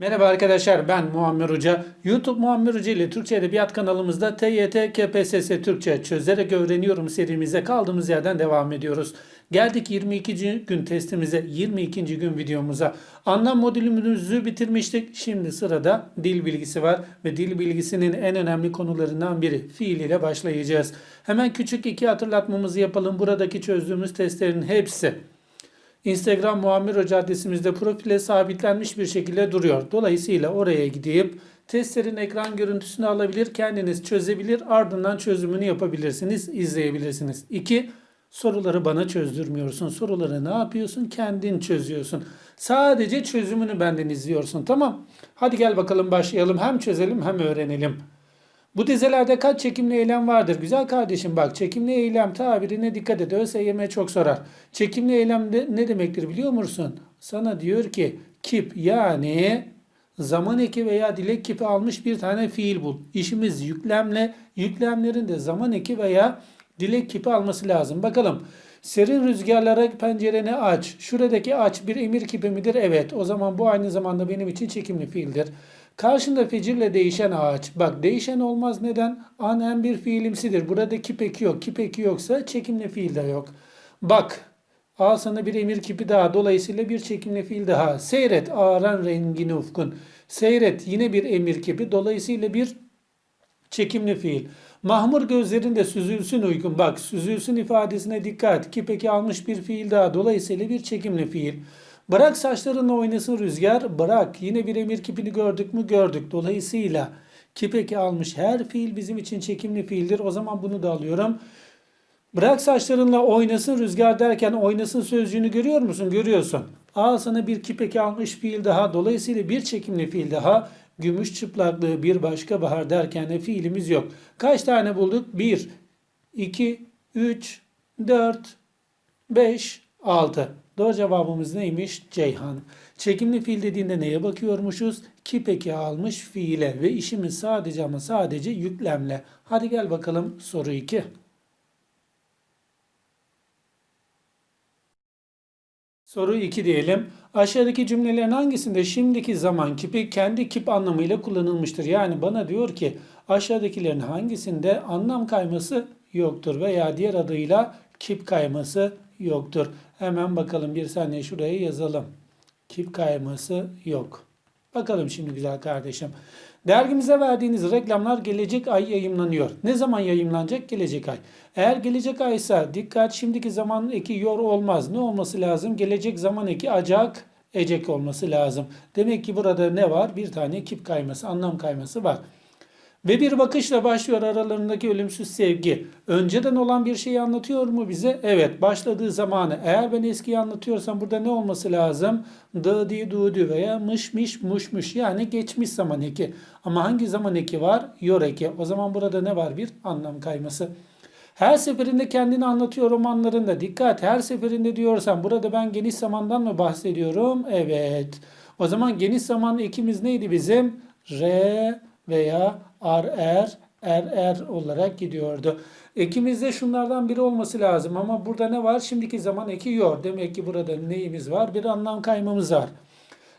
Merhaba arkadaşlar ben Muammer Hoca. YouTube Muammer Hoca ile Türkçe Edebiyat kanalımızda TYT KPSS Türkçe çözerek öğreniyorum serimize kaldığımız yerden devam ediyoruz. Geldik 22. gün testimize, 22. gün videomuza. Anlam modülümüzü bitirmiştik. Şimdi sırada dil bilgisi var ve dil bilgisinin en önemli konularından biri fiil ile başlayacağız. Hemen küçük iki hatırlatmamızı yapalım. Buradaki çözdüğümüz testlerin hepsi Instagram Muammer Hoca adresimizde profile sabitlenmiş bir şekilde duruyor. Dolayısıyla oraya gidip testlerin ekran görüntüsünü alabilir, kendiniz çözebilir, ardından çözümünü yapabilirsiniz, izleyebilirsiniz. 2. Soruları bana çözdürmüyorsun. Soruları ne yapıyorsun? Kendin çözüyorsun. Sadece çözümünü benden izliyorsun. Tamam. Hadi gel bakalım başlayalım. Hem çözelim hem öğrenelim. Bu dizelerde kaç çekimli eylem vardır? Güzel kardeşim bak çekimli eylem tabirine dikkat et. ÖSYM çok sorar. Çekimli eylem de, ne demektir biliyor musun? Sana diyor ki kip yani zaman eki veya dilek kipi almış bir tane fiil bul. İşimiz yüklemle. Yüklemlerin de zaman eki veya dilek kipi alması lazım. Bakalım. Serin rüzgarlara pencereni aç. Şuradaki aç bir emir kipi midir? Evet. O zaman bu aynı zamanda benim için çekimli fiildir. Karşında fecirle değişen ağaç. Bak değişen olmaz neden? An hem bir fiilimsidir. Burada kip eki yok. Kip eki yoksa çekimli fiil de yok. Bak Al sana bir emir kipi daha. Dolayısıyla bir çekimli fiil daha. Seyret ağaran rengini ufkun. Seyret yine bir emir kipi. Dolayısıyla bir çekimli fiil. Mahmur gözlerinde süzülsün uygun. Bak süzülsün ifadesine dikkat. Ki peki almış bir fiil daha. Dolayısıyla bir çekimli fiil. Bırak saçlarınla oynasın rüzgar. Bırak. Yine bir emir kipini gördük mü? Gördük. Dolayısıyla ki peki almış her fiil bizim için çekimli fiildir. O zaman bunu da alıyorum. Bırak saçlarınla oynasın rüzgar derken oynasın sözcüğünü görüyor musun? Görüyorsun. Al sana bir kipeki almış fiil daha. Dolayısıyla bir çekimli fiil daha. Gümüş çıplaklığı bir başka bahar derken de fiilimiz yok. Kaç tane bulduk? 1, 2, 3, 4, 5, 6. Doğru cevabımız neymiş? Ceyhan. Çekimli fiil dediğinde neye bakıyormuşuz? Kipeki almış fiile ve işimiz sadece ama sadece yüklemle. Hadi gel bakalım soru 2. Soru 2 diyelim. Aşağıdaki cümlelerin hangisinde şimdiki zaman kipi kendi kip anlamıyla kullanılmıştır? Yani bana diyor ki aşağıdakilerin hangisinde anlam kayması yoktur veya diğer adıyla kip kayması yoktur. Hemen bakalım bir saniye şuraya yazalım. Kip kayması yok. Bakalım şimdi güzel kardeşim. Dergimize verdiğiniz reklamlar gelecek ay yayımlanıyor. Ne zaman yayımlanacak? Gelecek ay. Eğer gelecek aysa dikkat şimdiki zaman eki yor olmaz. Ne olması lazım? Gelecek zaman eki acak ecek olması lazım. Demek ki burada ne var? Bir tane kip kayması, anlam kayması var. Ve bir bakışla başlıyor aralarındaki ölümsüz sevgi. Önceden olan bir şeyi anlatıyor mu bize? Evet. Başladığı zamanı. Eğer ben eskiyi anlatıyorsam burada ne olması lazım? Dı, di, du, dü veya mış, miş, muş, muş. Yani geçmiş zaman eki. Ama hangi zaman eki var? Yor eki. O zaman burada ne var? Bir anlam kayması. Her seferinde kendini anlatıyor romanlarında. Dikkat her seferinde diyorsam burada ben geniş zamandan mı bahsediyorum? Evet. O zaman geniş zaman ekimiz neydi bizim? R veya ar er er er olarak gidiyordu. Ekimizde şunlardan biri olması lazım ama burada ne var? Şimdiki zaman eki yor. Demek ki burada neyimiz var? Bir anlam kaymamız var.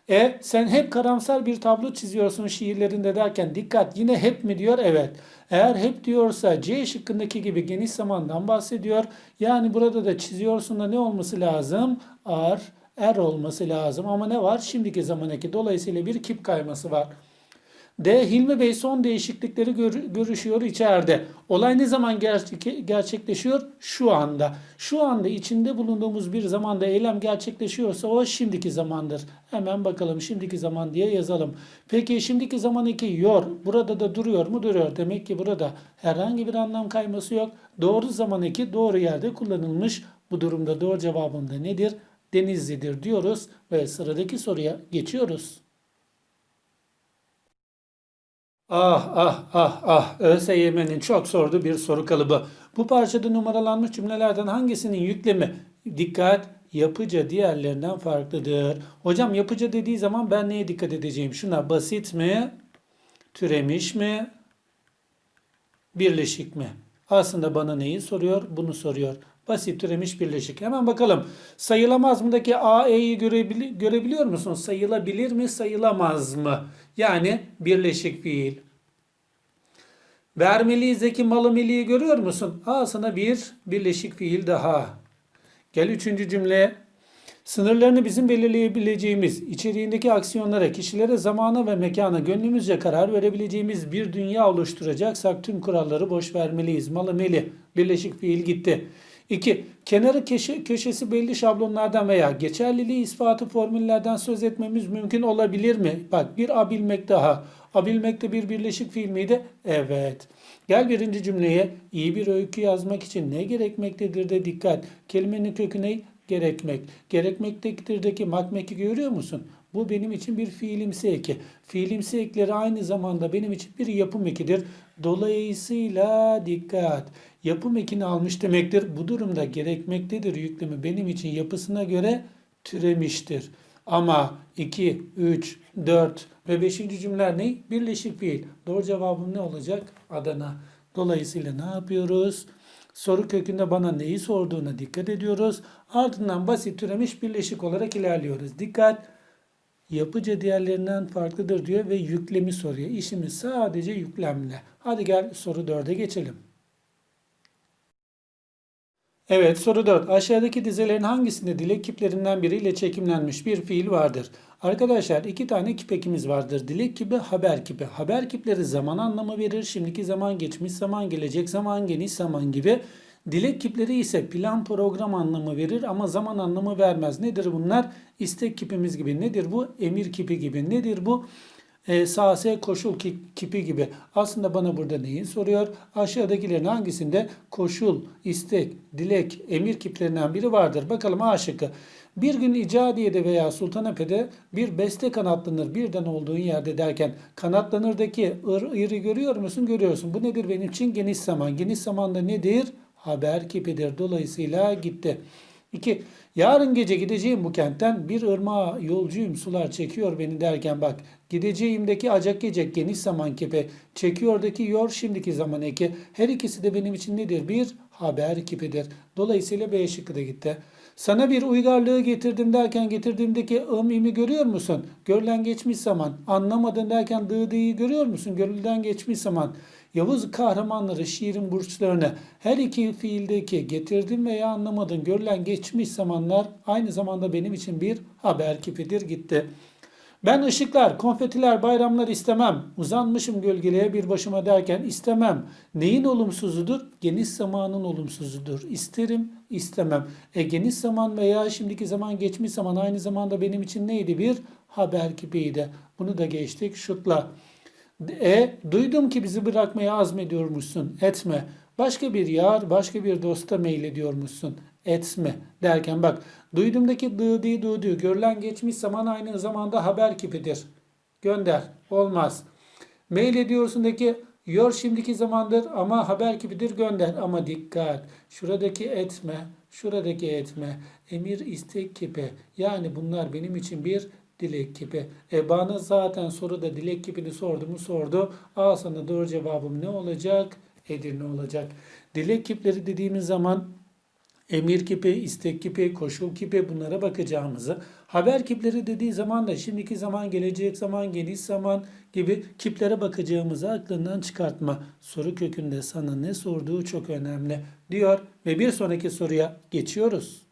E sen hep karamsar bir tablo çiziyorsun şiirlerinde derken dikkat yine hep mi diyor? Evet. Eğer hep diyorsa C şıkkındaki gibi geniş zamandan bahsediyor. Yani burada da çiziyorsun da ne olması lazım? Ar, er olması lazım. Ama ne var? Şimdiki zaman eki. Dolayısıyla bir kip kayması var. D. Hilmi Bey son değişiklikleri gör, görüşüyor içeride. Olay ne zaman gerçek, gerçekleşiyor? Şu anda. Şu anda içinde bulunduğumuz bir zamanda eylem gerçekleşiyorsa o şimdiki zamandır. Hemen bakalım şimdiki zaman diye yazalım. Peki şimdiki zaman iki yor. Burada da duruyor mu? Duruyor. Demek ki burada herhangi bir anlam kayması yok. Doğru zaman iki doğru yerde kullanılmış. Bu durumda doğru cevabında nedir? Denizli'dir diyoruz ve sıradaki soruya geçiyoruz. Ah ah ah ah ÖSYM'nin çok sorduğu bir soru kalıbı. Bu parçada numaralanmış cümlelerden hangisinin yüklemi dikkat yapıca diğerlerinden farklıdır? Hocam yapıca dediği zaman ben neye dikkat edeceğim? Şuna basit mi? Türemiş mi? birleşik mi? Aslında bana neyi soruyor? Bunu soruyor. Basit türemiş birleşik. Hemen bakalım. Sayılamaz mıdaki A, E'yi görebili- görebiliyor musun? Sayılabilir mi, sayılamaz mı? Yani birleşik fiil. Vermeliyizdeki malı milliyi görüyor musun? Al sana bir birleşik fiil daha. Gel üçüncü cümleye. Sınırlarını bizim belirleyebileceğimiz, içeriğindeki aksiyonlara, kişilere, zamana ve mekana gönlümüzce karar verebileceğimiz bir dünya oluşturacaksak tüm kuralları boş vermeliyiz. Malı meli, birleşik fiil gitti. 2. Kenarı köşe, köşesi belli şablonlardan veya geçerliliği ispatı formüllerden söz etmemiz mümkün olabilir mi? Bak bir abilmek daha. Abilmek de bir birleşik fiil miydi? Evet. Gel birinci cümleye. İyi bir öykü yazmak için ne gerekmektedir de dikkat. Kelimenin kökü ne? Gerekmek. Gerekmektekirdeki makmeki görüyor musun? Bu benim için bir fiilimsi eki. Fiilimsi ekleri aynı zamanda benim için bir yapım ekidir. Dolayısıyla dikkat. Yapım ekini almış demektir. Bu durumda gerekmektedir yüklemi benim için yapısına göre türemiştir. Ama 2, 3, 4 ve 5. cümleler ne? Birleşik fiil. Doğru cevabım ne olacak? Adana. Dolayısıyla ne yapıyoruz? Soru kökünde bana neyi sorduğuna dikkat ediyoruz. Ardından basit türemiş birleşik olarak ilerliyoruz. Dikkat! Yapıca diğerlerinden farklıdır diyor ve yüklemi soruyor. İşimiz sadece yüklemle. Hadi gel soru 4'e geçelim. Evet soru 4. Aşağıdaki dizelerin hangisinde dilek kiplerinden biriyle çekimlenmiş bir fiil vardır? Arkadaşlar iki tane kip ekimiz vardır. Dilek kipi, haber kipi. Haber kipleri zaman anlamı verir. Şimdiki zaman, geçmiş zaman, gelecek zaman, geniş zaman gibi. Dilek kipleri ise plan program anlamı verir ama zaman anlamı vermez. Nedir bunlar? İstek kipimiz gibi. Nedir bu? Emir kipi gibi. Nedir bu? e, SAS koşul ki- kipi gibi. Aslında bana burada neyi soruyor? Aşağıdakilerin hangisinde koşul, istek, dilek, emir kiplerinden biri vardır? Bakalım A şıkkı. Bir gün İcadiye'de veya Sultanahmet'te bir beste kanatlanır birden olduğun yerde derken kanatlanırdaki ır, ırı görüyor musun? Görüyorsun. Bu nedir benim için? Geniş zaman. Geniş zamanda nedir? Haber kipidir. Dolayısıyla gitti. 2. Yarın gece gideceğim bu kentten bir ırmağa yolcuyum sular çekiyor beni derken bak gideceğimdeki acak gecek geniş zaman kipi çekiyordaki yor şimdiki zaman eki her ikisi de benim için nedir? Bir haber kipidir. Dolayısıyla B şıkkı da gitti. Sana bir uygarlığı getirdim derken getirdiğimdeki ım imi görüyor musun? Görülen geçmiş zaman. Anlamadın derken dı dı'yı görüyor musun? Görülden geçmiş zaman. Yavuz kahramanları şiirin burçlarını her iki fiildeki getirdim veya anlamadın görülen geçmiş zamanlar aynı zamanda benim için bir haber kipidir gitti. Ben ışıklar, konfetiler, bayramlar istemem. Uzanmışım gölgeliğe bir başıma derken istemem. Neyin olumsuzudur? Geniş zamanın olumsuzudur. İsterim, istemem. E geniş zaman veya şimdiki zaman, geçmiş zaman aynı zamanda benim için neydi? Bir haber kipiydi. Bunu da geçtik şutla. E duydum ki bizi bırakmaya azmediyormuşsun. Etme. Başka bir yar, başka bir dosta meylediyormuşsun. Etme derken bak duydumdaki dı di du du görülen geçmiş zaman aynı zamanda haber kipidir. Gönder. Olmaz. Meylediyorsundaki yor şimdiki zamandır ama haber kipidir gönder. Ama dikkat. Şuradaki etme, şuradaki etme. Emir istek kipi. Yani bunlar benim için bir dilek kipi. E bana zaten soruda dilek kipini sordu mu sordu. Al sana doğru cevabım ne olacak? Edirne olacak. Dilek kipleri dediğimiz zaman emir kipi, istek kipi, koşul kipi bunlara bakacağımızı, haber kipleri dediği zaman da şimdiki zaman, gelecek zaman, geniş zaman gibi kiplere bakacağımızı aklından çıkartma. Soru kökünde sana ne sorduğu çok önemli diyor ve bir sonraki soruya geçiyoruz.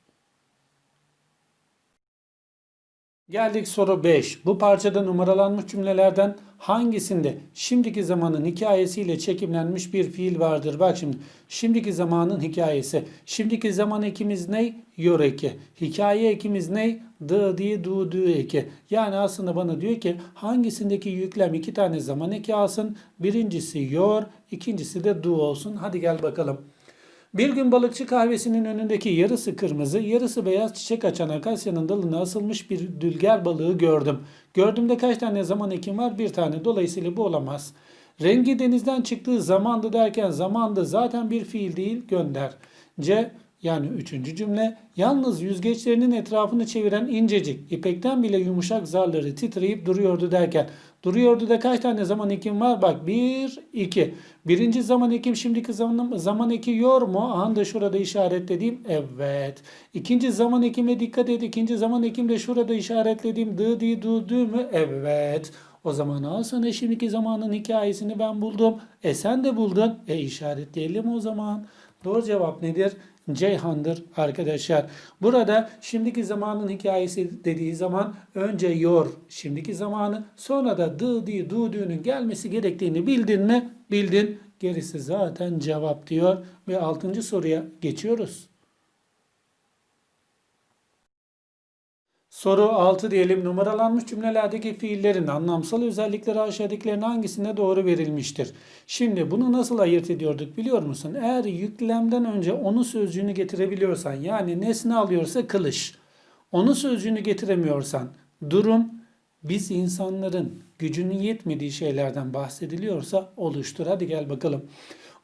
Geldik soru 5. Bu parçada numaralanmış cümlelerden hangisinde şimdiki zamanın hikayesiyle çekimlenmiş bir fiil vardır? Bak şimdi şimdiki zamanın hikayesi. Şimdiki zaman ekimiz ne? Yor eki. Hikaye ekimiz ne? Dı di du du eki. Yani aslında bana diyor ki hangisindeki yüklem iki tane zaman eki alsın? Birincisi yor, ikincisi de du olsun. Hadi gel bakalım. Bir gün balıkçı kahvesinin önündeki yarısı kırmızı, yarısı beyaz çiçek açan akasyanın dalına asılmış bir dülger balığı gördüm. Gördüğümde kaç tane zaman ekim var? Bir tane. Dolayısıyla bu olamaz. Rengi denizden çıktığı zamandı derken zamandı zaten bir fiil değil gönder. C. Yani üçüncü cümle yalnız yüzgeçlerinin etrafını çeviren incecik ipekten bile yumuşak zarları titreyip duruyordu derken duruyordu da kaç tane zaman ekim var? Bak bir, iki. Birinci zaman ekim şimdiki zaman, zaman eki yor mu? Aha da şurada işaretlediğim evet. İkinci zaman ekime dikkat et. İkinci zaman ekim de şurada işaretlediğim dı di du dü mü? Evet. O zaman al sana şimdiki zamanın hikayesini ben buldum. E sen de buldun. E işaretleyelim o zaman. Doğru cevap nedir? Ceyhan'dır arkadaşlar. Burada şimdiki zamanın hikayesi dediği zaman önce yor şimdiki zamanı sonra da dı di du dü'nün gelmesi gerektiğini bildin mi? Bildin. Gerisi zaten cevap diyor ve altıncı soruya geçiyoruz. Soru 6 diyelim. Numaralanmış cümlelerdeki fiillerin anlamsal özellikleri aşağıdakilerin hangisine doğru verilmiştir? Şimdi bunu nasıl ayırt ediyorduk biliyor musun? Eğer yüklemden önce onu sözcüğünü getirebiliyorsan yani nesne alıyorsa kılıç. Onu sözcüğünü getiremiyorsan durum biz insanların gücünün yetmediği şeylerden bahsediliyorsa oluştur. Hadi gel bakalım.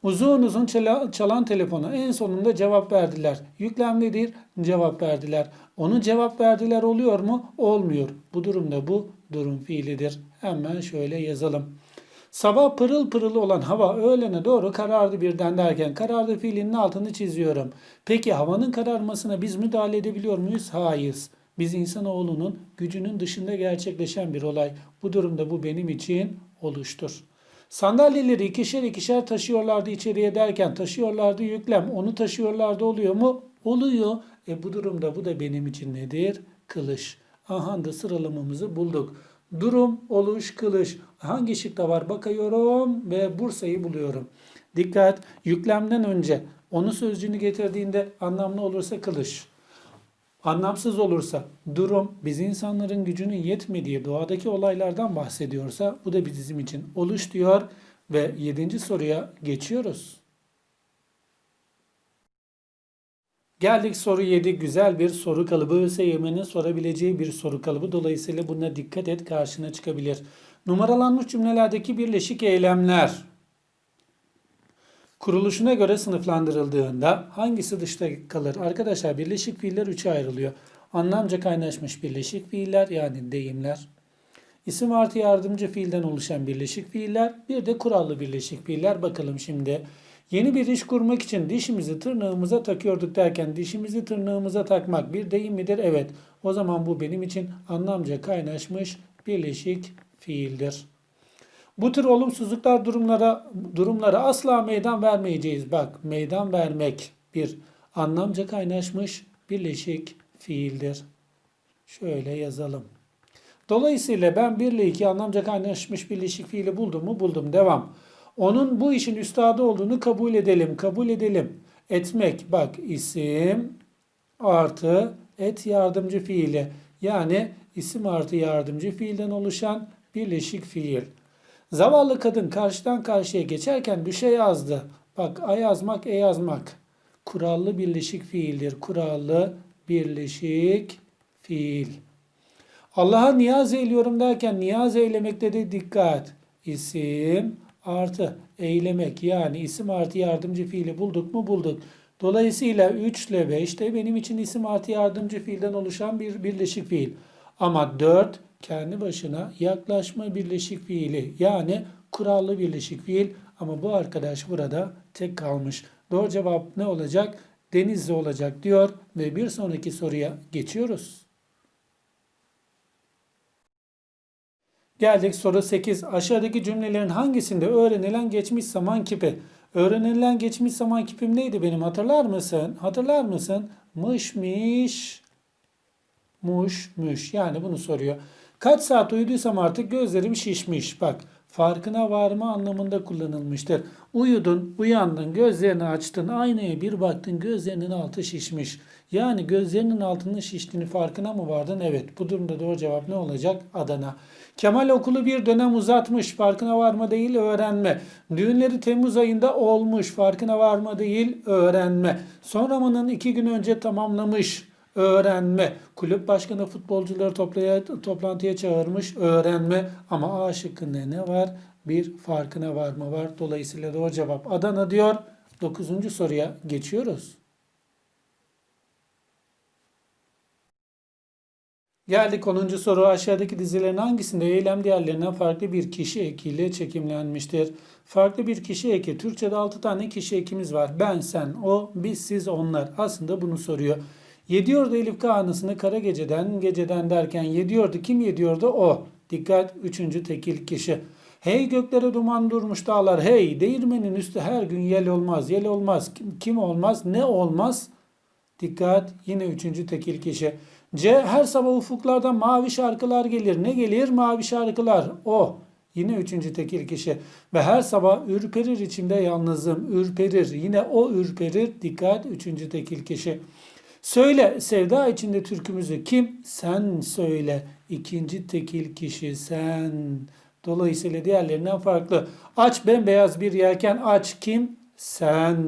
Uzun uzun çala- çalan telefona en sonunda cevap verdiler. Yüklem nedir? Cevap verdiler. Onun cevap verdiler oluyor mu? Olmuyor. Bu durumda bu durum fiilidir. Hemen şöyle yazalım. Sabah pırıl pırıl olan hava öğlene doğru karardı birden derken karardı fiilinin altını çiziyorum. Peki havanın kararmasına biz müdahale edebiliyor muyuz? Hayır. Biz insanoğlunun gücünün dışında gerçekleşen bir olay. Bu durumda bu benim için oluştur. Sandalyeleri ikişer ikişer taşıyorlardı içeriye derken taşıyorlardı yüklem. Onu taşıyorlardı oluyor mu? Oluyor. E bu durumda bu da benim için nedir? Kılıç. Aha da sıralamamızı bulduk. Durum, oluş, kılıç. Hangi şıkta var bakıyorum ve Bursa'yı buluyorum. Dikkat! Yüklemden önce onu sözcüğünü getirdiğinde anlamlı olursa kılıç. Anlamsız olursa durum biz insanların gücünün yetmediği doğadaki olaylardan bahsediyorsa bu da bizim için oluş diyor ve yedinci soruya geçiyoruz. Geldik soru 7. Güzel bir soru kalıbı. ÖSYM'nin sorabileceği bir soru kalıbı. Dolayısıyla buna dikkat et karşına çıkabilir. Numaralanmış cümlelerdeki birleşik eylemler kuruluşuna göre sınıflandırıldığında hangisi dışta kalır? Arkadaşlar birleşik fiiller üçe ayrılıyor. Anlamca kaynaşmış birleşik fiiller yani deyimler. İsim artı yardımcı fiilden oluşan birleşik fiiller. Bir de kurallı birleşik fiiller. Bakalım şimdi. Yeni bir iş kurmak için dişimizi tırnağımıza takıyorduk derken dişimizi tırnağımıza takmak bir deyim midir? Evet. O zaman bu benim için anlamca kaynaşmış birleşik fiildir. Bu tür olumsuzluklar durumlara durumlara asla meydan vermeyeceğiz. Bak meydan vermek bir anlamca kaynaşmış birleşik fiildir. Şöyle yazalım. Dolayısıyla ben 1 ile 2 anlamca kaynaşmış birleşik fiili buldum mu? Buldum. Devam. Onun bu işin üstadı olduğunu kabul edelim. Kabul edelim. Etmek. Bak isim artı et yardımcı fiili. Yani isim artı yardımcı fiilden oluşan birleşik fiil. Zavallı kadın karşıdan karşıya geçerken şey yazdı. Bak a yazmak, e yazmak. Kurallı birleşik fiildir. Kurallı birleşik fiil. Allah'a niyaz eyliyorum derken niyaz eylemekte de dikkat. İsim artı eylemek yani isim artı yardımcı fiili bulduk mu bulduk. Dolayısıyla 3 ile 5 de benim için isim artı yardımcı fiilden oluşan bir birleşik fiil. Ama 4 kendi başına yaklaşma birleşik fiili yani kurallı birleşik fiil ama bu arkadaş burada tek kalmış. Doğru cevap ne olacak? Denizli olacak diyor ve bir sonraki soruya geçiyoruz. Geldik soru 8. Aşağıdaki cümlelerin hangisinde öğrenilen geçmiş zaman kipi? Öğrenilen geçmiş zaman kipim neydi benim hatırlar mısın? Hatırlar mısın? Mış miş muş müş. Yani bunu soruyor. Kaç saat uyuduysam artık gözlerim şişmiş. Bak farkına varma anlamında kullanılmıştır. Uyudun, uyandın, gözlerini açtın, aynaya bir baktın, gözlerinin altı şişmiş. Yani gözlerinin altının şiştiğini farkına mı vardın? Evet. Bu durumda doğru cevap ne olacak? Adana. Kemal okulu bir dönem uzatmış. Farkına varma değil öğrenme. Düğünleri Temmuz ayında olmuş. Farkına varma değil öğrenme. Son romanın iki gün önce tamamlamış öğrenme. Kulüp başkanı futbolcuları toplaya, toplantıya çağırmış öğrenme ama A şıkkında ne var? Bir farkına varma var. Dolayısıyla doğru cevap Adana diyor. Dokuzuncu soruya geçiyoruz. Geldik 10. soru. Aşağıdaki dizilerin hangisinde eylem diğerlerinden farklı bir kişi ekiyle çekimlenmiştir? Farklı bir kişi eki. Türkçe'de 6 tane kişi ekimiz var. Ben, sen, o, biz, siz, onlar. Aslında bunu soruyor. Yediyordu Elif Kağanısını kara geceden, geceden derken yediyordu. Kim yediyordu? O. Dikkat 3. tekil kişi. Hey göklere duman durmuş dağlar. Hey değirmenin üstü her gün yel olmaz. Yel olmaz. Kim, kim olmaz? Ne olmaz? Dikkat yine üçüncü tekil kişi. C her sabah ufuklardan mavi şarkılar gelir. Ne gelir? Mavi şarkılar. O. Yine üçüncü tekil kişi. Ve her sabah ürperir içimde yalnızım. Ürperir. Yine o ürperir. Dikkat üçüncü tekil kişi. Söyle sevda içinde türkümüzü kim? Sen söyle. İkinci tekil kişi sen. Dolayısıyla diğerlerinden farklı. Aç bembeyaz bir yelken aç kim? Sen.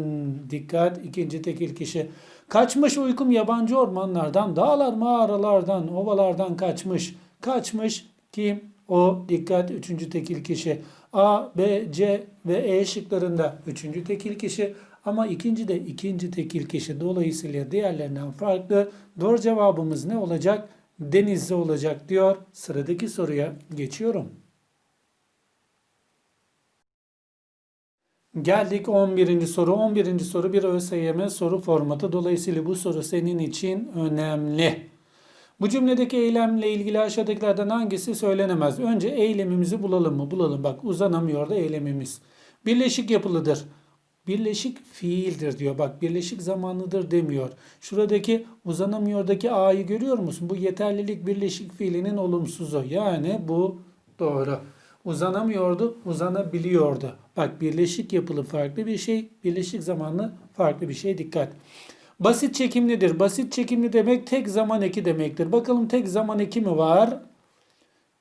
Dikkat ikinci tekil kişi. Kaçmış uykum yabancı ormanlardan, dağlar mağaralardan, ovalardan kaçmış. Kaçmış kim? O dikkat üçüncü tekil kişi. A, B, C ve E şıklarında üçüncü tekil kişi ama ikinci de ikinci tekil kişi. Dolayısıyla diğerlerinden farklı. Doğru cevabımız ne olacak? Denizli olacak diyor. Sıradaki soruya geçiyorum. Geldik 11. soru. 11. soru bir ÖSYM soru formatı. Dolayısıyla bu soru senin için önemli. Bu cümledeki eylemle ilgili aşağıdakilerden hangisi söylenemez? Önce eylemimizi bulalım mı? Bulalım. Bak uzanamıyor da eylemimiz. Birleşik yapılıdır. Birleşik fiildir diyor. Bak birleşik zamanlıdır demiyor. Şuradaki uzanamıyordaki A'yı görüyor musun? Bu yeterlilik birleşik fiilinin olumsuzu. Yani bu doğru. Uzanamıyordu, uzanabiliyordu. Bak birleşik yapılı farklı bir şey, birleşik zamanlı farklı bir şey. Dikkat. Basit çekimlidir. Basit çekimli demek tek zaman eki demektir. Bakalım tek zaman eki mi var?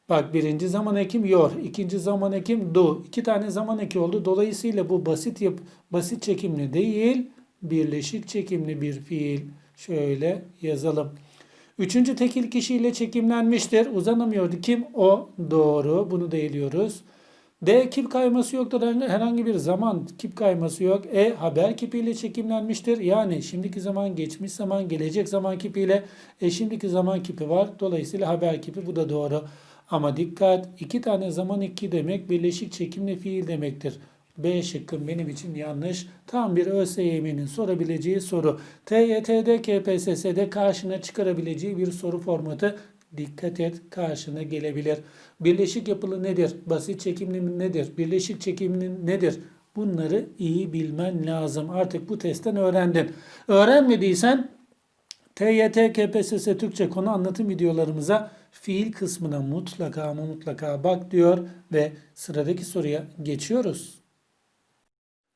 Bak birinci zaman ekim yor, ikinci zaman ekim do. İki tane zaman eki oldu. Dolayısıyla bu basit yap basit çekimli değil, birleşik çekimli bir fiil. Şöyle yazalım. Üçüncü tekil kişiyle çekimlenmiştir. Uzanamıyordu. Kim? O. Doğru. Bunu da eliyoruz. D. Kip kayması yoktur. Herhangi bir zaman kip kayması yok. E. Haber kipiyle çekimlenmiştir. Yani şimdiki zaman, geçmiş zaman, gelecek zaman kipiyle e, şimdiki zaman kipi var. Dolayısıyla haber kipi bu da doğru. Ama dikkat iki tane zaman iki demek birleşik çekimli fiil demektir. B şıkkım benim için yanlış. Tam bir ÖSYM'nin sorabileceği soru. TYT'de, KPSS'de karşına çıkarabileceği bir soru formatı. Dikkat et karşına gelebilir. Birleşik yapılı nedir? Basit çekimli nedir? Birleşik çekimli nedir? Bunları iyi bilmen lazım. Artık bu testten öğrendin. Öğrenmediysen TYT, KPSS Türkçe konu anlatım videolarımıza fiil kısmına mutlaka ama mutlaka bak diyor ve sıradaki soruya geçiyoruz.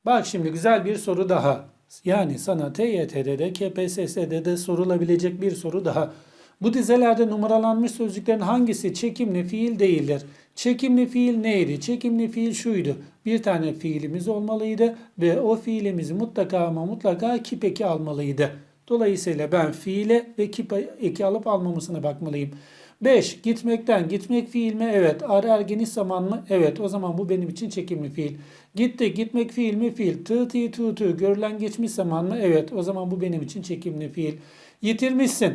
Bak şimdi güzel bir soru daha. Yani sana TYT'de de KPSS'de de sorulabilecek bir soru daha. Bu dizelerde numaralanmış sözcüklerin hangisi çekimli fiil değildir? Çekimli fiil neydi? Çekimli fiil şuydu. Bir tane fiilimiz olmalıydı ve o fiilimizi mutlaka ama mutlaka kip eki almalıydı. Dolayısıyla ben fiile ve kip eki alıp almamasına bakmalıyım. 5. Gitmekten. Gitmek fiil mi? Evet. Ar er geniş zaman mı? Evet. O zaman bu benim için çekimli fiil. Gitti. Gitmek fiil mi? Fiil. Tı tı tu tu. Görülen geçmiş zaman mı? Evet. O zaman bu benim için çekimli fiil. Yitirmişsin.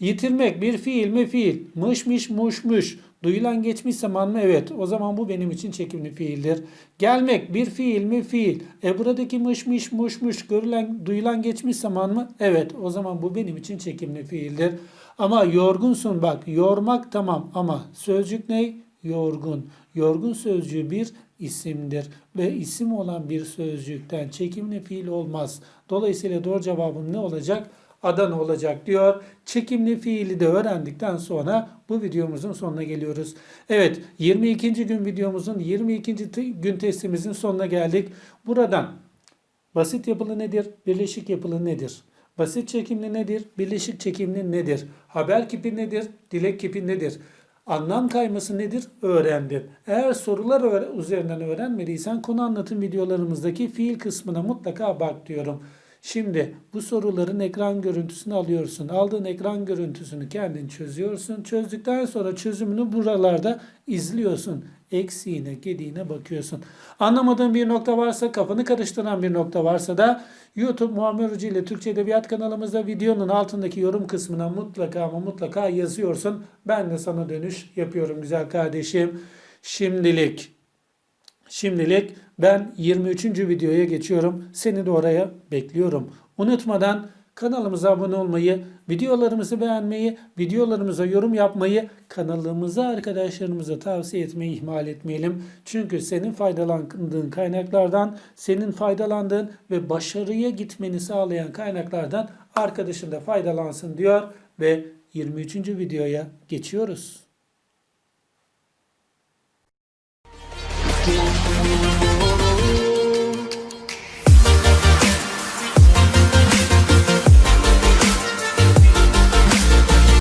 Yitirmek bir fiil mi? Fiil. Mış mış muş muş. Duyulan geçmiş zaman mı? Evet. O zaman bu benim için çekimli fiildir. Gelmek bir fiil mi? Fiil. E buradaki mış mış muş muş görülen duyulan geçmiş zaman mı? Evet. O zaman bu benim için çekimli fiildir. Ama yorgunsun bak. Yormak tamam ama sözcük ne? Yorgun. Yorgun sözcüğü bir isimdir ve isim olan bir sözcükten çekimli fiil olmaz. Dolayısıyla doğru cevabım ne olacak? Adana olacak diyor. Çekimli fiili de öğrendikten sonra bu videomuzun sonuna geliyoruz. Evet 22. gün videomuzun 22. gün testimizin sonuna geldik. Buradan basit yapılı nedir? Birleşik yapılı nedir? Basit çekimli nedir? Birleşik çekimli nedir? Haber kipi nedir? Dilek kipi nedir? Anlam kayması nedir? Öğrendin. Eğer sorular üzerinden öğrenmediysen konu anlatım videolarımızdaki fiil kısmına mutlaka bak diyorum. Şimdi bu soruların ekran görüntüsünü alıyorsun. Aldığın ekran görüntüsünü kendin çözüyorsun. Çözdükten sonra çözümünü buralarda izliyorsun. Eksiğine, gediğine bakıyorsun. Anlamadığın bir nokta varsa, kafanı karıştıran bir nokta varsa da YouTube Muammer Hoca ile Türkçe Edebiyat kanalımızda videonun altındaki yorum kısmına mutlaka ama mutlaka yazıyorsun. Ben de sana dönüş yapıyorum güzel kardeşim. Şimdilik Şimdilik ben 23. videoya geçiyorum. Seni de oraya bekliyorum. Unutmadan kanalımıza abone olmayı, videolarımızı beğenmeyi, videolarımıza yorum yapmayı, kanalımıza arkadaşlarımıza tavsiye etmeyi ihmal etmeyelim. Çünkü senin faydalandığın kaynaklardan, senin faydalandığın ve başarıya gitmeni sağlayan kaynaklardan arkadaşın da faydalansın diyor ve 23. videoya geçiyoruz.